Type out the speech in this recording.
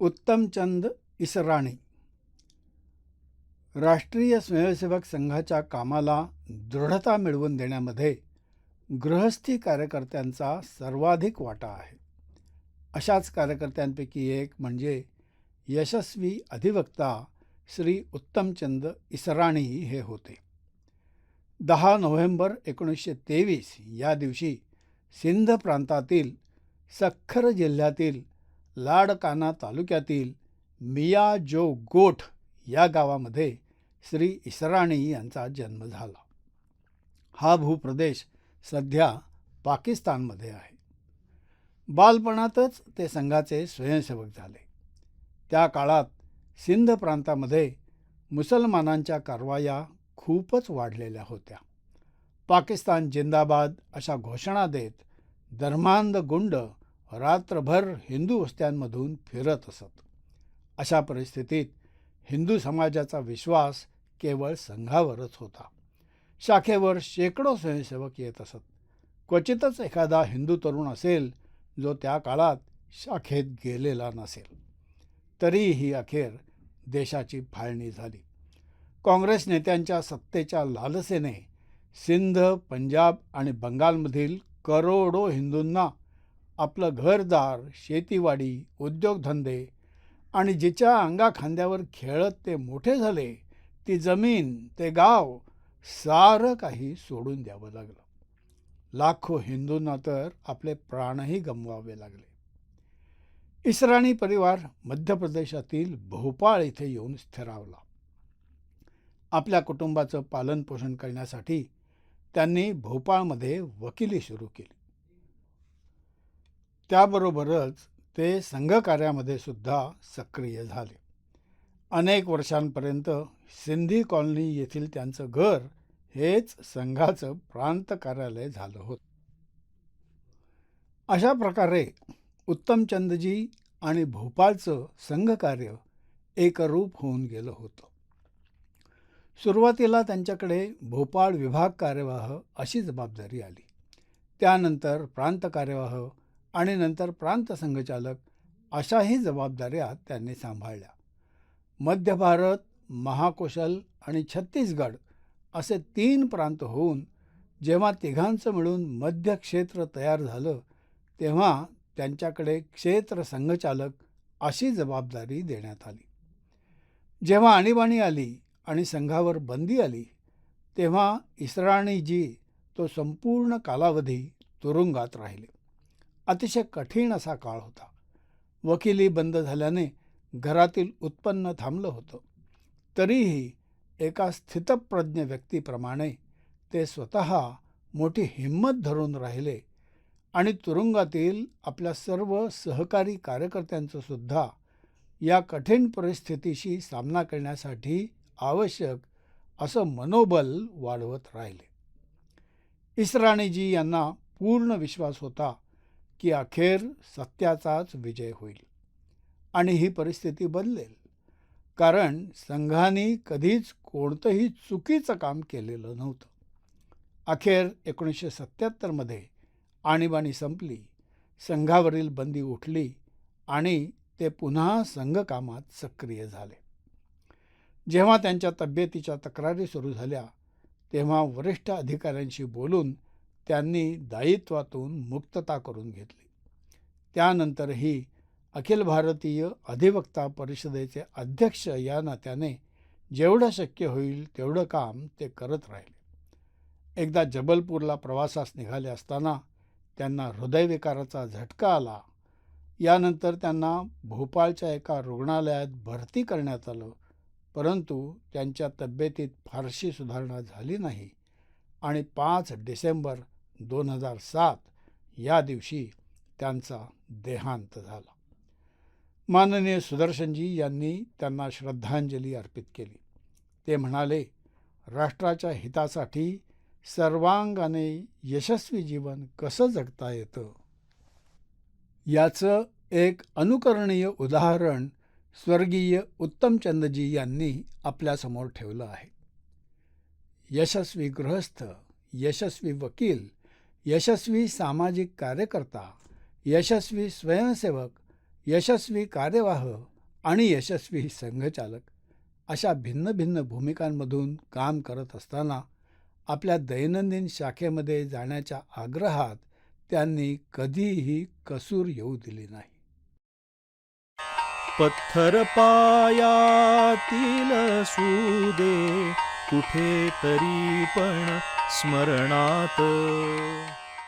उत्तमचंद इसराणी. राष्ट्रीय स्वयंसेवक संघाच्या कामाला दृढता मिळवून देण्यामध्ये गृहस्थी कार्यकर्त्यांचा सर्वाधिक वाटा आहे. अशाच कार्यकर्त्यांपैकी एक म्हणजे यशस्वी अधिवक्ता श्री उत्तमचंद इसराणी हे होते. दहा नोव्हेंबर एकोणीसशे तेवीस या दिवशी सिंध प्रांतातील सख्खर जिल्ह्यातील लाडकाना तालुक्यातील मिया जो गोठ या गावामध्ये श्री इसराणी यांचा जन्म झाला. हा भूप्रदेश सध्या पाकिस्तानमध्ये आहे. बालपणातच ते संघाचे स्वयंसेवक झाले. त्या काळात सिंध प्रांतामध्ये मुसलमानांच्या कारवाया खूपच वाढलेल्या होत्या. पाकिस्तान जिंदाबाद अशा घोषणा देत धर्मांध गुंड रात्रभर हिंदू वस्त्यांमधून फिरत असत. अशा परिस्थितीत हिंदू समाजाचा विश्वास केवळ संघावरच होता. शाखेवर शेकडो स्वयंसेवक येत असत. क्वचितच एखादा हिंदू तरुण असेल जो त्या काळात शाखेत गेलेला नसेल. तरीही अखेर देशाची फाळणी झाली. काँग्रेस नेत्यांच्या सत्तेच्या लालसेने सिंध पंजाब आणि बंगालमधील करोडो हिंदूंना आपलं घरदार शेतीवाडी उद्योगधंदे आणि जिच्या अंगाखांद्यावर खेळत ते मोठे झाले ती जमीन ते गाव सारं काही सोडून द्यावं लागलं. लाखो हिंदूंना तर आपले प्राणही गमवावे लागले. इसराणी परिवार मध्य प्रदेशातील भोपाळ इथे येऊन स्थिरावला. आपल्या कुटुंबाचं पालनपोषण करण्यासाठी त्यांनी भोपाळमध्ये वकिली सुरू केली. त्याबरोबरच ते संघकार्यामध्ये सुद्धा सक्रिय झाले. अनेक वर्षांपर्यंत सिंधी कॉलनी येथील त्यांचं घर हेच संघाचं प्रांत कार्यालय झालं होतं. अशा प्रकारे उत्तमचंदजी आणि भोपाळचं संघकार्य एकरूप होऊन गेलं होतं. सुरुवातीला त्यांच्याकडे भोपाळ विभाग कार्यवाह अशी जबाबदारी आली. त्यानंतर प्रांत कार्यवाह आणि नंतर प्रांत संघचालक अशाही जबाबदाऱ्या त्यांनी सांभाळल्या. मध्य भारत महाकोशल आणि छत्तीसगड असे तीन प्रांत होऊन जेव्हा तिघांचं मिळून मध्य क्षेत्र तयार झालं तेव्हा त्यांच्याकडे क्षेत्र संघचालक अशी जबाबदारी देण्यात आली. जेव्हा आणीबाणी आली आणि संघावर बंदी आली तेव्हा इसराणीजी तो संपूर्ण कालावधी तुरुंगात राहिले. अतिशय कठीण असा काळ होता. वकिली बंद झाल्याने घरातील उत्पन्न थांबलं होतं. तरीही एका स्थितप्रज्ञ व्यक्तीप्रमाणे ते स्वतः मोठी हिंमत धरून राहिले आणि तुरुंगातील आपल्या सर्व सहकारी कार्यकर्त्यांचं सुद्धा या कठीण परिस्थितीशी सामना करण्यासाठी आवश्यक असं मनोबल वाढवत राहिले. इसराणीजी यांना पूर्ण विश्वास होता की अखेर सत्याचाच विजय होईल. आणि ही परिस्थिती बदलेल. कारण संघाने कधीच कोणतंही चुकीचं काम केलेलं नव्हतं. अखेर एकोणीसशे सत्त्याहत्तरमध्ये आणीबाणी संपली संघावरील बंदी उठली आणि ते पुन्हा संघकामात सक्रिय झाले. जेव्हा त्यांच्या तब्येतीच्या तक्रारी सुरू झाल्या तेव्हा वरिष्ठ अधिकाऱ्यांशी बोलून त्यांनी दायित्वातून मुक्तता करून घेतली. त्यानंतरही अखिल भारतीय अधिवक्ता परिषदेचे अध्यक्ष या नात्याने जेवढं शक्य होईल तेवढं काम ते करत राहिले. एकदा जबलपूरला प्रवासास निघाले असताना त्यांना हृदयविकाराचा झटका आला. यानंतर त्यांना भोपाळच्या एका रुग्णालयात भरती करण्यात आलं. परंतु त्यांच्या तब्येतीत फारशी सुधारणा झाली नाही आणि पाच डिसेंबर दोन हजार सात या दिवशी त्यांचा देहांत झाला. माननीय सुदर्शनजी यांनी त्यांना श्रद्धांजली अर्पित केली. ते म्हणाले राष्ट्राच्या हितासाठी सर्वांगाने यशस्वी जीवन कसं जगता येतं? याचं एक अनुकरणीय उदाहरण स्वर्गीय उत्तमचंदजी यांनी आपल्यासमोर ठेवलं आहे. यशस्वी गृहस्थ यशस्वी वकील यशस्वी सामाजिक कार्यकर्ता यशस्वी स्वयंसेवक यशस्वी कार्यवाह आणि यशस्वी संघचालक अशा भिन्न भिन्न भूमिकांमधून काम करत असताना आपल्या दैनंदिन शाखेमध्ये जाण्याच्या आग्रहात त्यांनी कधीही कसूर येऊ दिली नाही. पत्थर पायातील सुदे कुठे तरी पण स्मरणात.